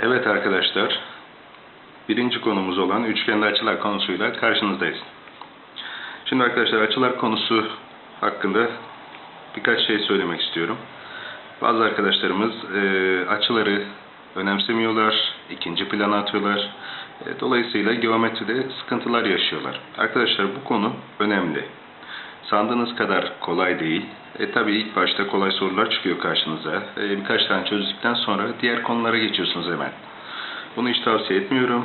Evet arkadaşlar, birinci konumuz olan üçgenli açılar konusuyla karşınızdayız. Şimdi arkadaşlar açılar konusu hakkında birkaç şey söylemek istiyorum. Bazı arkadaşlarımız e, açıları önemsemiyorlar, ikinci plana atıyorlar. E, dolayısıyla geometride sıkıntılar yaşıyorlar. Arkadaşlar bu konu önemli. Sandığınız kadar kolay değil. E tabi ilk başta kolay sorular çıkıyor karşınıza. E, birkaç tane çözdükten sonra diğer konulara geçiyorsunuz hemen. Bunu hiç tavsiye etmiyorum.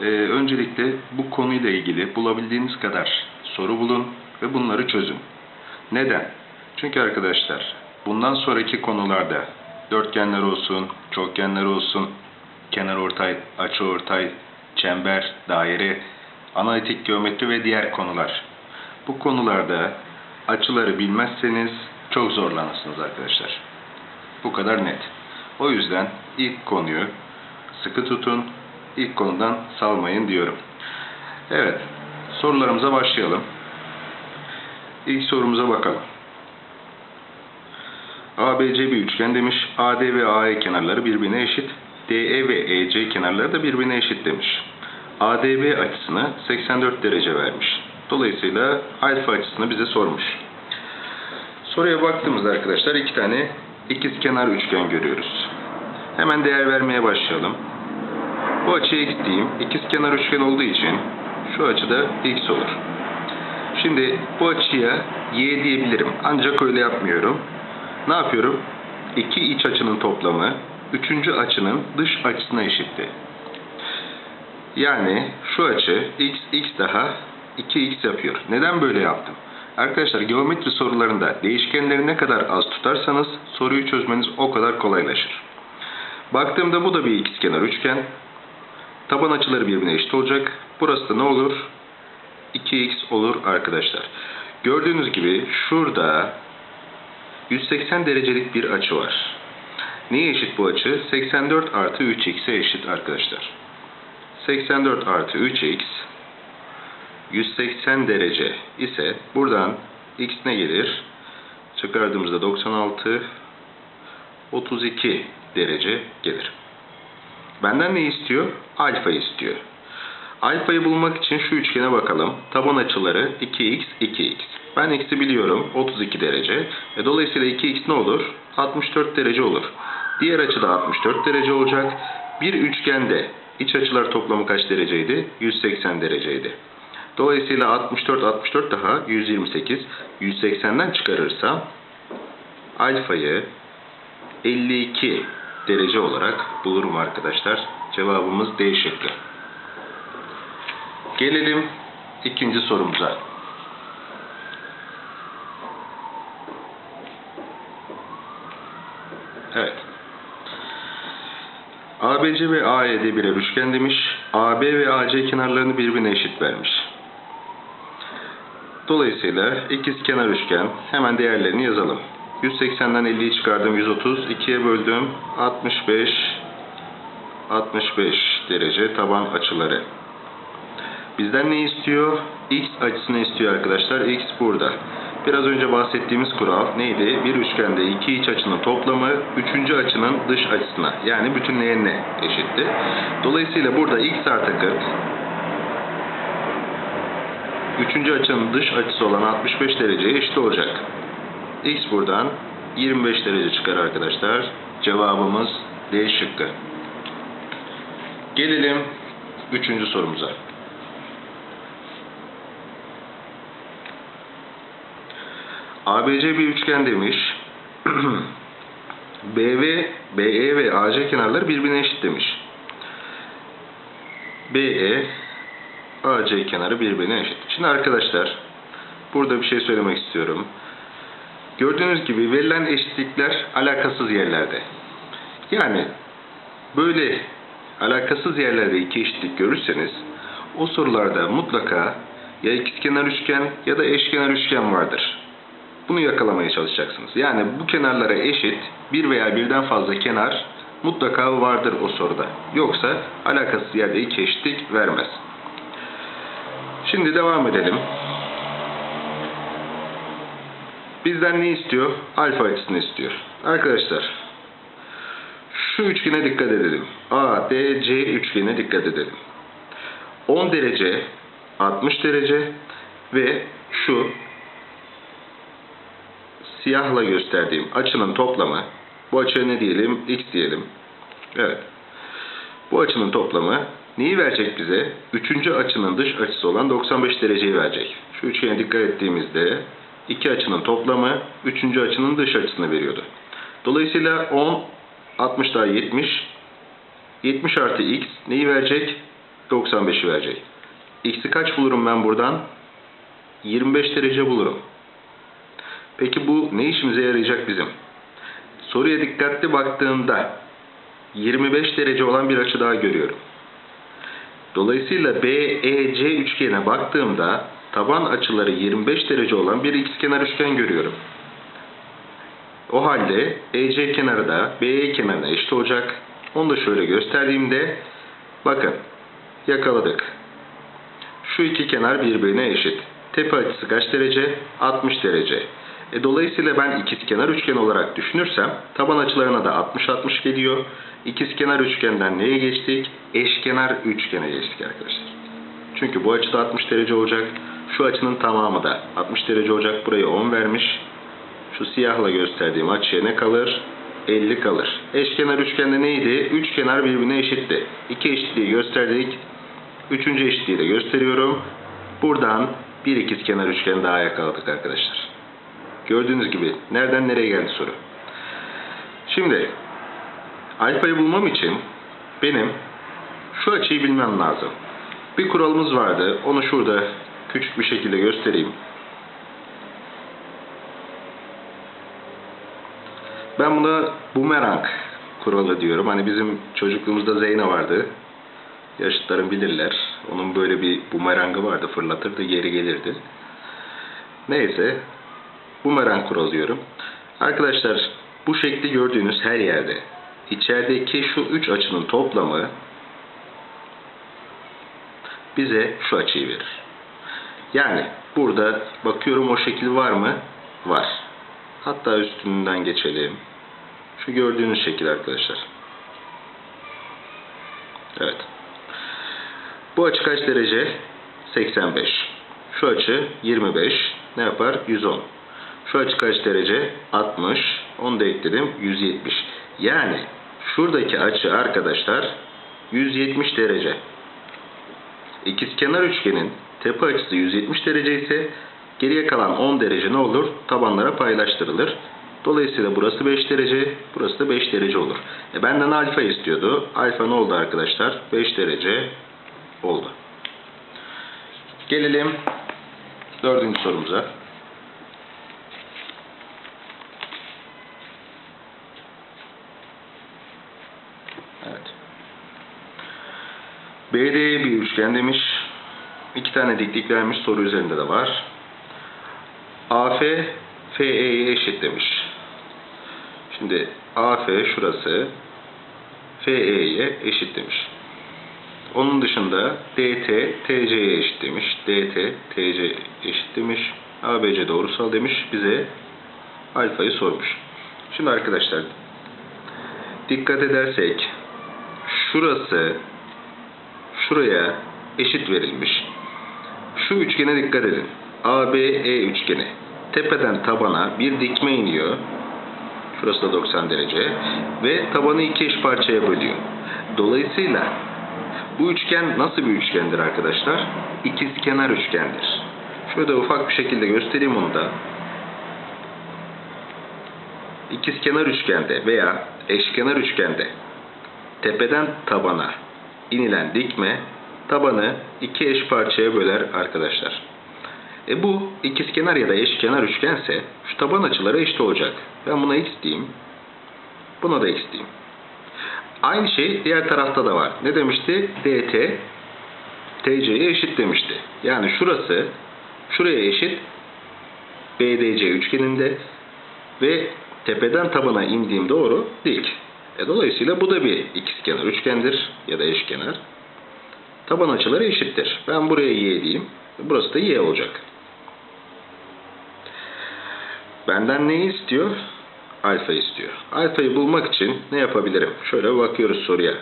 E, öncelikle bu konuyla ilgili bulabildiğiniz kadar soru bulun ve bunları çözün. Neden? Çünkü arkadaşlar bundan sonraki konularda dörtgenler olsun, çokgenler olsun, kenar ortay, açı ortay, çember, daire, analitik geometri ve diğer konular. Bu konularda açıları bilmezseniz çok zorlanırsınız arkadaşlar. Bu kadar net. O yüzden ilk konuyu sıkı tutun, ilk konudan salmayın diyorum. Evet, sorularımıza başlayalım. İlk sorumuza bakalım. ABC bir üçgen demiş. AD ve AE kenarları birbirine eşit. DE ve EC kenarları da birbirine eşit demiş. ADB açısını 84 derece vermiş. Dolayısıyla alfa açısını bize sormuş. Soruya baktığımızda arkadaşlar iki tane ikizkenar üçgen görüyoruz. Hemen değer vermeye başlayalım. Bu açıya x diyeyim. İkizkenar üçgen olduğu için şu açıda x olur. Şimdi bu açıya y diyebilirim. Ancak öyle yapmıyorum. Ne yapıyorum? İki iç açının toplamı üçüncü açının dış açısına eşitti. Yani şu açı x, x daha 2x yapıyor. Neden böyle yaptım? Arkadaşlar geometri sorularında değişkenleri ne kadar az tutarsanız soruyu çözmeniz o kadar kolaylaşır. Baktığımda bu da bir ikizkenar üçgen. Taban açıları birbirine eşit olacak. Burası da ne olur? 2x olur arkadaşlar. Gördüğünüz gibi şurada 180 derecelik bir açı var. Neye eşit bu açı? 84 artı 3x'e eşit arkadaşlar. 84 artı 3x 180 derece ise buradan x ne gelir? Çıkardığımızda 96 32 derece gelir. Benden ne istiyor? Alfa istiyor. Alfayı bulmak için şu üçgene bakalım. Taban açıları 2x, 2x. Ben x'i biliyorum 32 derece. E, dolayısıyla 2x ne olur? 64 derece olur. Diğer açı da 64 derece olacak. Bir üçgende iç açılar toplamı kaç dereceydi? 180 dereceydi. Dolayısıyla 64 64 daha 128. 180'den çıkarırsam alfayı 52 derece olarak bulurum arkadaşlar. Cevabımız D şıkkı. Gelelim ikinci sorumuza. Evet. ABC ve AED birer üçgen demiş. AB ve AC kenarlarını birbirine eşit vermiş. Dolayısıyla ikiz kenar üçgen hemen değerlerini yazalım. 180'den 50'yi çıkardım 130. 2'ye böldüm 65 65 derece taban açıları. Bizden ne istiyor? X açısını istiyor arkadaşlar. X burada. Biraz önce bahsettiğimiz kural neydi? Bir üçgende iki iç açının toplamı üçüncü açının dış açısına yani bütünleyenine eşitti. Dolayısıyla burada x artı 40 üçüncü açının dış açısı olan 65 dereceye eşit olacak. X buradan 25 derece çıkar arkadaşlar. Cevabımız D şıkkı. Gelelim üçüncü sorumuza. ABC bir üçgen demiş. BV, BE ve AC kenarları birbirine eşit demiş. BE, AC kenarı birbirine eşit. Şimdi arkadaşlar, burada bir şey söylemek istiyorum. Gördüğünüz gibi verilen eşitlikler alakasız yerlerde. Yani böyle alakasız yerlerde iki eşitlik görürseniz o sorularda mutlaka ya ikizkenar üçgen ya da eşkenar üçgen vardır. Bunu yakalamaya çalışacaksınız. Yani bu kenarlara eşit bir veya birden fazla kenar mutlaka vardır o soruda. Yoksa alakasız yerde iki eşitlik vermez. Şimdi devam edelim. Bizden ne istiyor? Alfa açısını istiyor. Arkadaşlar Şu üçgene dikkat edelim. ADC üçgene dikkat edelim. 10 derece, 60 derece ve şu siyahla gösterdiğim açının toplamı, bu açıya ne diyelim? X diyelim. Evet. Bu açının toplamı neyi verecek bize? Üçüncü açının dış açısı olan 95 dereceyi verecek. Şu üçgene dikkat ettiğimizde iki açının toplamı üçüncü açının dış açısını veriyordu. Dolayısıyla 10, 60 daha 70. 70 artı x neyi verecek? 95'i verecek. X'i kaç bulurum ben buradan? 25 derece bulurum. Peki bu ne işimize yarayacak bizim? Soruya dikkatli baktığımda 25 derece olan bir açı daha görüyorum. Dolayısıyla BEC üçgene baktığımda taban açıları 25 derece olan bir ikizkenar üçgen görüyorum. O halde EC kenarı da BE kenarına eşit olacak. Onu da şöyle gösterdiğimde bakın yakaladık. Şu iki kenar birbirine eşit. Tepe açısı kaç derece? 60 derece. E, dolayısıyla ben ikizkenar üçgen olarak düşünürsem taban açılarına da 60-60 geliyor. İkizkenar üçgenden neye geçtik? Eşkenar üçgene geçtik arkadaşlar. Çünkü bu açıda 60 derece olacak. Şu açının tamamı da 60 derece olacak. Buraya 10 vermiş. Şu siyahla gösterdiğim açıya ne kalır? 50 kalır. Eşkenar üçgende neydi? Üç kenar birbirine eşitti. İki eşitliği gösterdik. Üçüncü eşitliği de gösteriyorum. Buradan bir ikizkenar üçgen daha yakaladık arkadaşlar. Gördüğünüz gibi nereden nereye geldi soru. Şimdi alfayı bulmam için benim şu açıyı bilmem lazım. Bir kuralımız vardı. Onu şurada küçük bir şekilde göstereyim. Ben buna bumerang kuralı diyorum. Hani bizim çocukluğumuzda Zeyno vardı. Yaşıtlarım bilirler. Onun böyle bir bumerangı vardı. Fırlatırdı geri gelirdi. Neyse. Bumerang kuralı diyorum. Arkadaşlar bu şekli gördüğünüz her yerde içerideki şu üç açının toplamı bize şu açıyı verir. Yani burada bakıyorum o şekil var mı? Var. Hatta üstünden geçelim. Şu gördüğünüz şekil arkadaşlar. Evet. Bu açı kaç derece? 85. Şu açı 25. Ne yapar? 110. Açı kaç derece? 60. Onu da ekledim. 170. Yani şuradaki açı arkadaşlar 170 derece. İkizkenar üçgenin tepe açısı 170 derece ise geriye kalan 10 derece ne olur? Tabanlara paylaştırılır. Dolayısıyla burası 5 derece, burası da 5 derece olur. E benden alfa istiyordu. Alfa ne oldu arkadaşlar? 5 derece oldu. Gelelim dördüncü sorumuza. Evet. BD'ye bir üçgen demiş. İki tane diklik vermiş soru üzerinde de var. AF FE'ye eşit demiş. Şimdi AF şurası FE'ye eşit demiş. Onun dışında DT TC'ye eşit demiş. DT TC eşit demiş. ABC doğrusal demiş. Bize alfayı sormuş. Şimdi arkadaşlar dikkat edersek şurası şuraya eşit verilmiş. Şu üçgene dikkat edin. ABE üçgeni. Tepeden tabana bir dikme iniyor. Şurası da 90 derece. Ve tabanı iki eş parçaya bölüyor. Dolayısıyla bu üçgen nasıl bir üçgendir arkadaşlar? İkizkenar üçgendir. Şöyle ufak bir şekilde göstereyim onu da. İkizkenar üçgende veya eşkenar üçgende tepeden tabana inilen dikme tabanı iki eş parçaya böler arkadaşlar. E bu ikizkenar ya da eşkenar üçgense şu taban açıları eşit olacak. Ben buna x diyeyim. Buna da x diyeyim. Aynı şey diğer tarafta da var. Ne demişti? dt TC'ye eşit demişti. Yani şurası şuraya eşit BDC üçgeninde ve tepeden tabana indiğim doğru dik. E dolayısıyla bu da bir ikizkenar üçgendir ya da eşkenar. Taban açıları eşittir. Ben buraya y diyeyim. Burası da y olacak. Benden neyi istiyor? alfa istiyor. Alfayı bulmak için ne yapabilirim? Şöyle bakıyoruz soruya.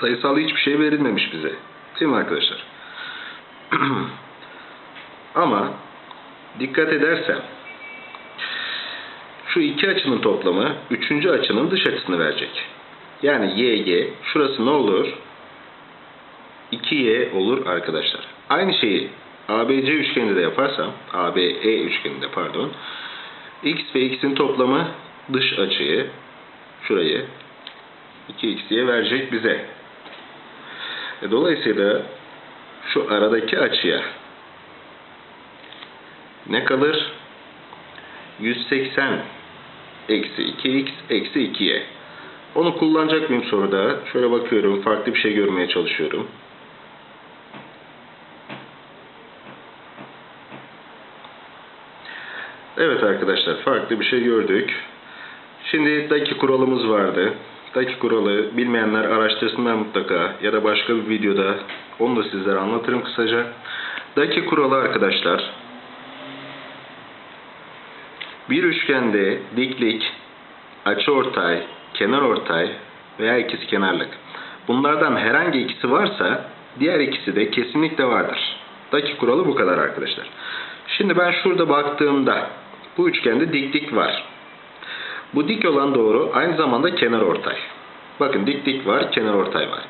Sayısal hiçbir şey verilmemiş bize. Değil mi arkadaşlar? Ama dikkat edersem şu iki açının toplamı üçüncü açının dış açısını verecek. Yani YG şurası ne olur? 2Y olur arkadaşlar. Aynı şeyi ABC üçgeninde de yaparsam, ABE üçgeninde pardon, X ve X'in toplamı dış açıyı, şurayı 2X diye verecek bize. E, Dolayısıyla şu aradaki açıya ne kalır? 180 eksi 2x eksi 2y. Onu kullanacak mıyım soruda? Şöyle bakıyorum. Farklı bir şey görmeye çalışıyorum. Evet arkadaşlar farklı bir şey gördük. Şimdi daki kuralımız vardı. Daki kuralı bilmeyenler araştırsınlar mutlaka ya da başka bir videoda onu da sizlere anlatırım kısaca. Daki kuralı arkadaşlar bir üçgende diklik, açıortay, kenarortay veya ikizkenarlık. Bunlardan herhangi ikisi varsa diğer ikisi de kesinlikle vardır. Daki kuralı bu kadar arkadaşlar. Şimdi ben şurada baktığımda bu üçgende diklik var. Bu dik olan doğru aynı zamanda kenarortay. Bakın diklik var, kenarortay var.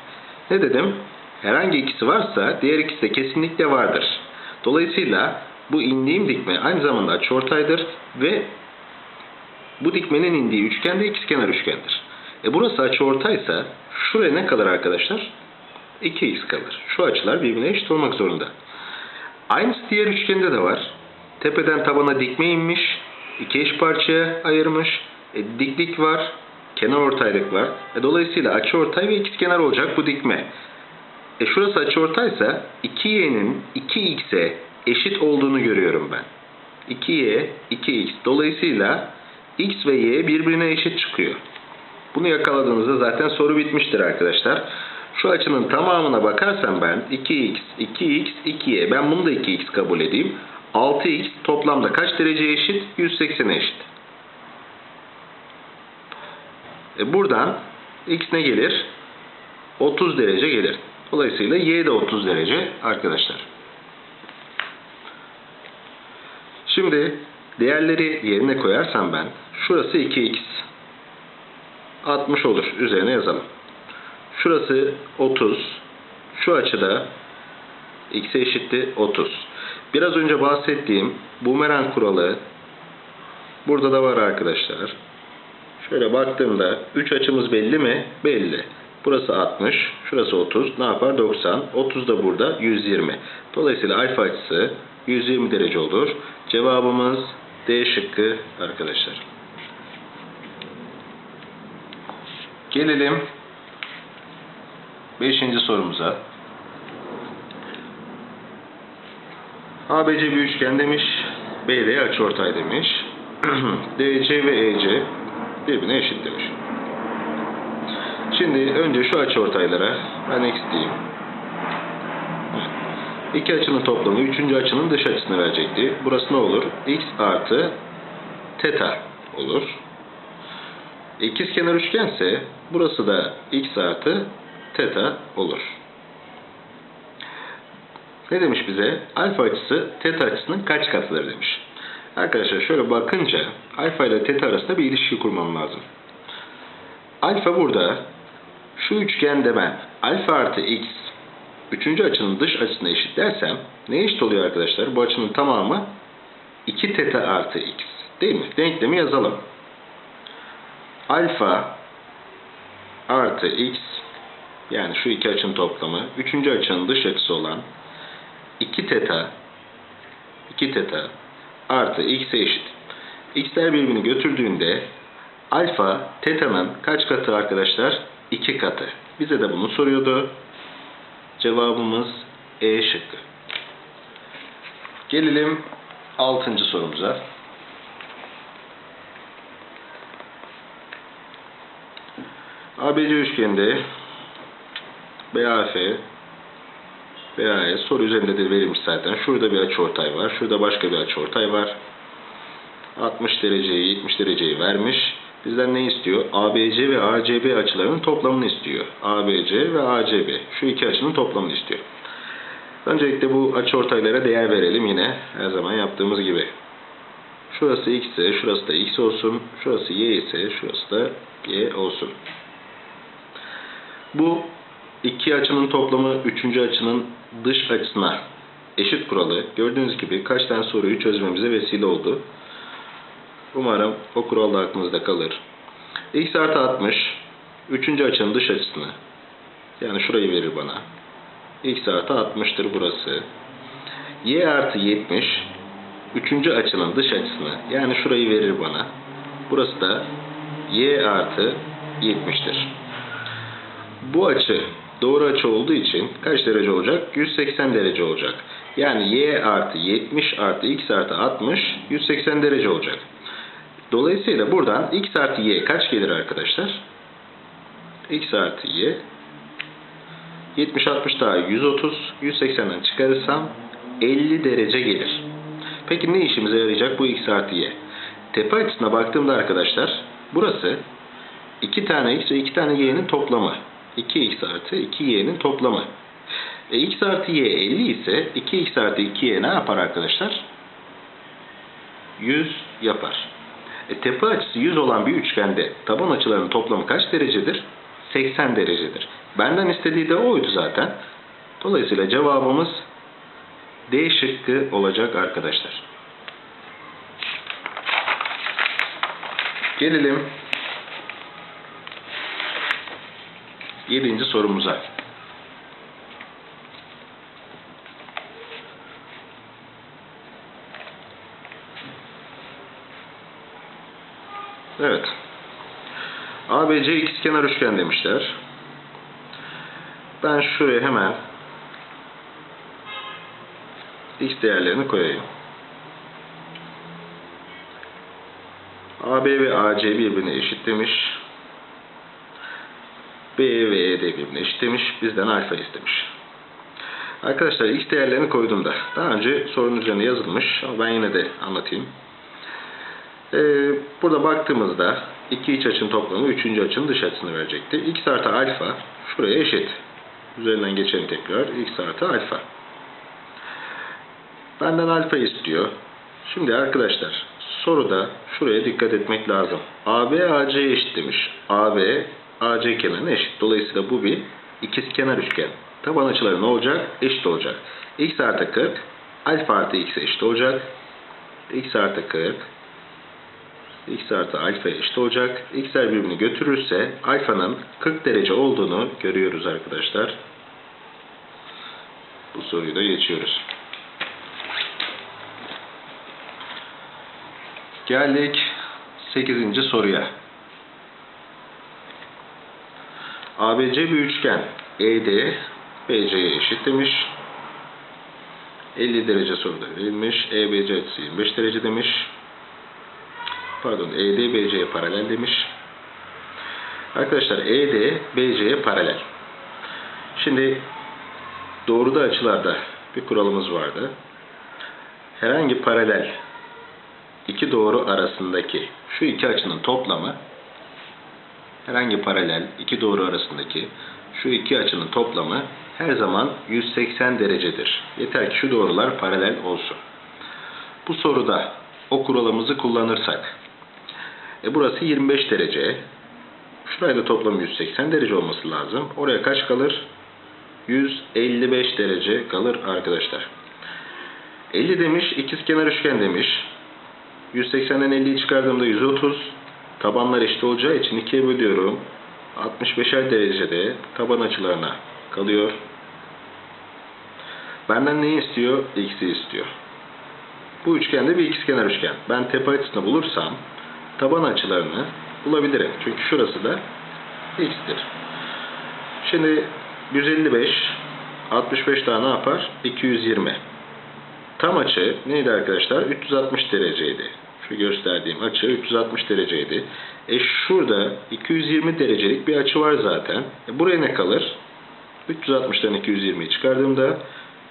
Ne dedim? Herhangi ikisi varsa diğer ikisi de kesinlikle vardır. Dolayısıyla bu indiğim dikme aynı zamanda açıortaydır ve bu dikmenin indiği üçgen de ikizkenar üçgendir. E burası açıortaysa şuraya ne kalır arkadaşlar? 2x kalır. Şu açılar birbirine eşit olmak zorunda. Aynısı diğer üçgende de var. Tepeden tabana dikme inmiş. iki eş parçaya ayırmış. E, diklik var. Kenar ortaylık var. E, dolayısıyla açıortay ve ikizkenar olacak bu dikme. E şurası açıortaysa 2y'nin 2x'e eşit olduğunu görüyorum ben. 2y, 2x. Dolayısıyla x ve y birbirine eşit çıkıyor. Bunu yakaladığınızda zaten soru bitmiştir arkadaşlar. Şu açının tamamına bakarsam ben 2x, 2x, 2y. Ben bunu da 2x kabul edeyim. 6x toplamda kaç dereceye eşit? 180'e eşit. E buradan x ne gelir? 30 derece gelir. Dolayısıyla y de 30 derece arkadaşlar. Şimdi değerleri yerine koyarsam ben şurası 2x 60 olur. Üzerine yazalım. Şurası 30. Şu açıda x'e eşitti 30. Biraz önce bahsettiğim bumerang kuralı burada da var arkadaşlar. Şöyle baktığımda 3 açımız belli mi? Belli. Burası 60, şurası 30. Ne yapar? 90. 30 da burada 120. Dolayısıyla alfa açısı 120 derece olur. Cevabımız D şıkkı arkadaşlar. Gelelim 5. sorumuza. ABC bir üçgen demiş. BD açıortay demiş. DC ve EC birbirine eşit demiş. Şimdi önce şu açıortaylara ben x diyeyim. İki açının toplamı üçüncü açının dış açısını verecekti. Burası ne olur? x artı teta olur. İkizkenar üçgense burası da x artı teta olur. Ne demiş bize? Alfa açısı teta açısının kaç katıdır demiş. Arkadaşlar şöyle bakınca alfa ile teta arasında bir ilişki kurmam lazım. Alfa burada şu üçgende ben alfa artı x üçüncü açının dış açısına eşitlersem ne eşit oluyor arkadaşlar? Bu açının tamamı 2 teta artı x. Değil mi? Denklemi yazalım. Alfa artı x yani şu iki açının toplamı üçüncü açının dış açısı olan 2 teta 2 teta artı x'e eşit. x'ler birbirini götürdüğünde alfa teta'nın kaç katı arkadaşlar? 2 katı. Bize de bunu soruyordu. Cevabımız E şıkkı. Gelelim 6. sorumuza. ABC üçgeninde BAF BAE soru üzerinde de verilmiş zaten. Şurada bir açıortay var. Şurada başka bir açıortay var. 60 dereceyi 70 dereceyi vermiş. Bizden ne istiyor? ABC ve ACB açılarının toplamını istiyor. ABC ve ACB. Şu iki açının toplamını istiyor. Öncelikle bu açıortaylara değer verelim yine her zaman yaptığımız gibi. Şurası x ise şurası da x olsun. Şurası y ise şurası da y olsun. Bu iki açının toplamı üçüncü açının dış açısına eşit kuralı. Gördüğünüz gibi kaç tane soruyu çözmemize vesile oldu. Umarım o kural da aklınızda kalır. x artı 60 üçüncü açının dış açısını yani şurayı verir bana. x artı 60'tır burası. y artı 70 üçüncü açının dış açısını yani şurayı verir bana. Burası da y artı 70'tir. Bu açı doğru açı olduğu için kaç derece olacak? 180 derece olacak. Yani y artı 70 artı x artı 60 180 derece olacak. Dolayısıyla buradan x artı y kaç gelir arkadaşlar? x artı y 70 60 daha 130 180'den çıkarırsam 50 derece gelir. Peki ne işimize yarayacak bu x artı y? Tepe açısına baktığımda arkadaşlar burası 2 tane x ve 2 tane y'nin toplamı. 2x artı 2y'nin toplamı. E, x artı y 50 ise 2x artı 2y ne yapar arkadaşlar? 100 yapar. E, tepe açısı 100 olan bir üçgende taban açılarının toplamı kaç derecedir? 80 derecedir. Benden istediği de oydu zaten. Dolayısıyla cevabımız D şıkkı olacak arkadaşlar. Gelelim 7. sorumuza. Evet. ABC ikizkenar üçgen demişler. Ben şuraya hemen x değerlerini koyayım. AB ve AC birbirine eşit demiş. B ve E de birbirine eşit demiş. Bizden alfa istemiş. Arkadaşlar x değerlerini koydum da. Daha önce sorunun üzerine yazılmış ama ben yine de anlatayım. Ee, burada baktığımızda iki iç açının toplamı üçüncü açının dış açısını verecekti. x artı alfa şuraya eşit. Üzerinden geçelim tekrar. x artı alfa. Benden alfa istiyor. Şimdi arkadaşlar soruda şuraya dikkat etmek lazım. AB AC eşit demiş. AB AC kenarına eşit. Dolayısıyla bu bir ikizkenar üçgen. Taban açıları ne olacak? Eşit olacak. x artı 40 alfa artı x eşit olacak. x artı 40 x artı alfa eşit olacak. x'ler birbirini götürürse alfanın 40 derece olduğunu görüyoruz arkadaşlar. Bu soruyu da geçiyoruz. Geldik 8. soruya. ABC bir üçgen ED BC'ye eşit demiş. 50 derece soruda verilmiş. EBC açısı 25 derece demiş. Pardon ED BC'ye paralel demiş. Arkadaşlar ED BC'ye paralel. Şimdi doğruda açılarda bir kuralımız vardı. Herhangi paralel iki doğru arasındaki şu iki açının toplamı herhangi paralel iki doğru arasındaki şu iki açının toplamı her zaman 180 derecedir. Yeter ki şu doğrular paralel olsun. Bu soruda o kuralımızı kullanırsak e burası 25 derece. Şuraya da toplam 180 derece olması lazım. Oraya kaç kalır? 155 derece kalır arkadaşlar. 50 demiş, ikizkenar üçgen demiş. 180'den 50'yi çıkardığımda 130. Tabanlar eşit olacağı için 2'ye bölüyorum. 65'er derecede taban açılarına kalıyor. Benden neyi istiyor? X'i istiyor. Bu üçgende bir ikizkenar üçgen. Ben tepe açısını bulursam taban açılarını bulabilirim. Çünkü şurası da x'tir. Şimdi 155 65 daha ne yapar? 220. Tam açı neydi arkadaşlar? 360 dereceydi. Şu gösterdiğim açı 360 dereceydi. E şurada 220 derecelik bir açı var zaten. E buraya ne kalır? 360'dan 220'yi çıkardığımda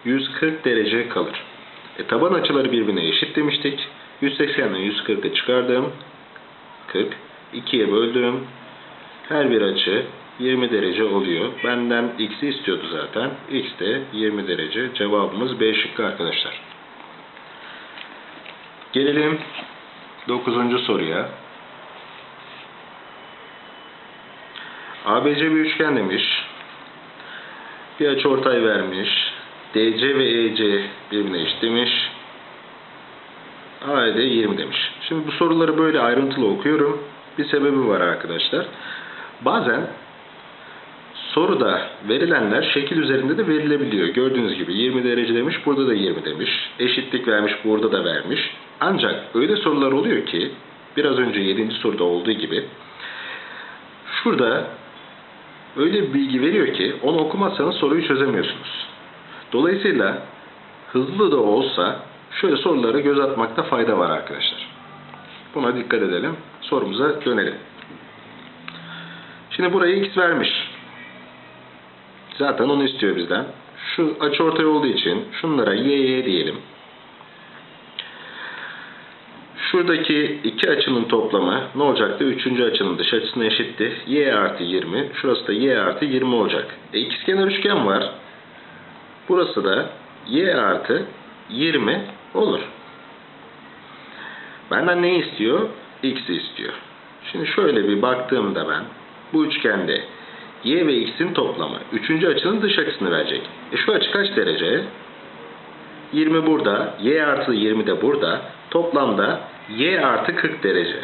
140 derece kalır. E taban açıları birbirine eşit demiştik. 180'den 140'ı çıkardım. 40. 2'ye böldüm. Her bir açı 20 derece oluyor. Benden x'i istiyordu zaten. x de 20 derece. Cevabımız B şıkkı arkadaşlar. Gelelim 9. soruya. ABC bir üçgen demiş. Bir açıortay vermiş. DC ve EC birbirine eşit demiş. AED 20 demiş. Şimdi bu soruları böyle ayrıntılı okuyorum. Bir sebebi var arkadaşlar. Bazen soruda verilenler şekil üzerinde de verilebiliyor. Gördüğünüz gibi 20 derece demiş, burada da 20 demiş. Eşitlik vermiş, burada da vermiş. Ancak öyle sorular oluyor ki biraz önce 7. soruda olduğu gibi şurada öyle bir bilgi veriyor ki onu okumazsanız soruyu çözemiyorsunuz. Dolayısıyla hızlı da olsa şöyle sorulara göz atmakta fayda var arkadaşlar. Buna dikkat edelim. Sorumuza dönelim. Şimdi buraya x vermiş. Zaten onu istiyor bizden. Şu açıortay olduğu için şunlara y, y diyelim. Şuradaki iki açının toplamı ne olacaktı? Üçüncü açının dış açısına eşitti. y artı 20. Şurası da y artı 20 olacak. E, ikizkenar üçgen var. Burası da y artı 20 olur. Benden ne istiyor? X'i istiyor. Şimdi şöyle bir baktığımda ben bu üçgende y ve x'in toplamı üçüncü açının dış açısını verecek. E şu açı kaç derece? 20 burada, y artı 20 de burada. Toplamda y artı 40 derece.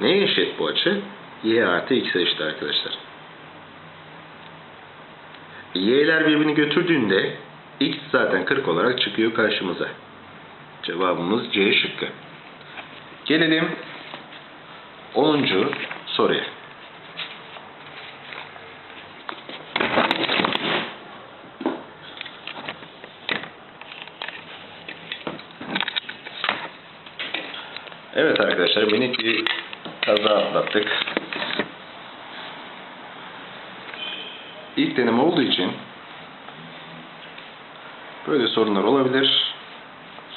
Neye eşit bu açı? y artı x'e eşit arkadaşlar. E, y'ler birbirini götürdüğünde x zaten 40 olarak çıkıyor karşımıza. Cevabımız C şıkkı. Gelelim 10. soruya. Evet arkadaşlar minik bir kaza atlattık. İlk deneme olduğu için böyle sorunlar olabilir.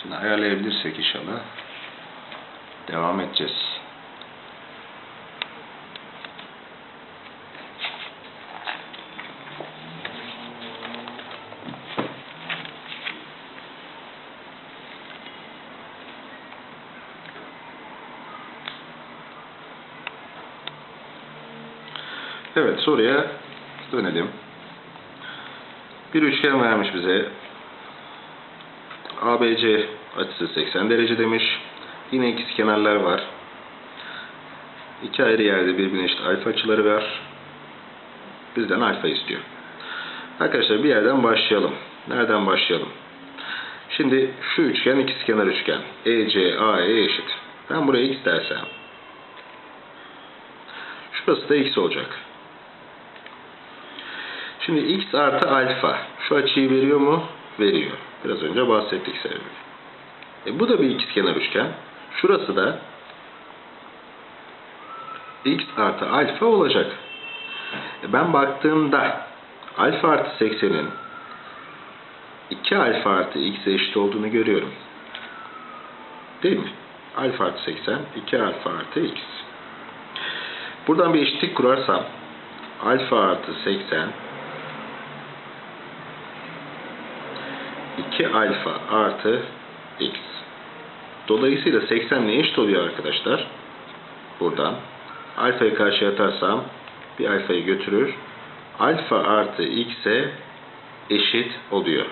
Şimdi ayarlayabilirsek inşallah devam edeceğiz. Evet soruya dönelim. Bir üçgen vermiş bize. ABC açısı 80 derece demiş. Yine ikiz kenarlar var. İki ayrı yerde birbirine eşit alfa açıları var. Bizden alfa istiyor. Arkadaşlar bir yerden başlayalım. Nereden başlayalım? Şimdi şu üçgen ikizkenar üçgen. EC, AE eşit. Ben buraya x dersem. Şurası da x olacak. Şimdi x artı alfa. Şu açıyı veriyor mu? Veriyor. Biraz önce bahsettik sebebi. E bu da bir ikizkenar üçgen. Şurası da x artı alfa olacak. E ben baktığımda alfa artı 80'in 2 alfa artı x'e eşit olduğunu görüyorum. Değil mi? Alfa artı 80, 2 alfa artı x. Buradan bir eşitlik kurarsam alfa artı 80 2 alfa artı x. Dolayısıyla 80 ne eşit oluyor arkadaşlar? Buradan alfayı karşıya atarsam bir alfayı götürür. Alfa artı x'e eşit oluyor.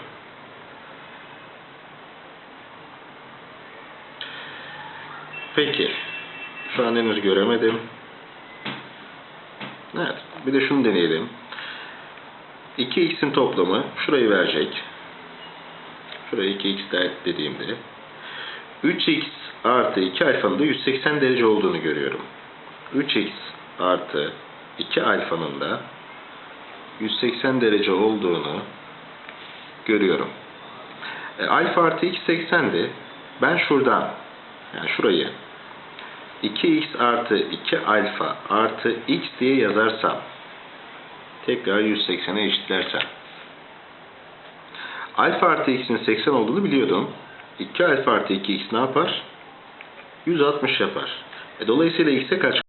Peki. Şu an henüz göremedim. Evet. Bir de şunu deneyelim. 2x'in toplamı şurayı verecek. Şuraya 2x de dediğimde 3x artı 2 alfanın da 180 derece olduğunu görüyorum. 3x artı 2 alfanın da 180 derece olduğunu görüyorum. E, alfa artı x 80'di. Ben şuradan yani şurayı 2x artı 2 alfa artı x diye yazarsam tekrar 180'e eşitlersem alfa artı x'in 80 olduğunu biliyordum. 2 alfa artı 2x ne yapar? 160 yapar. E, dolayısıyla x'e kaç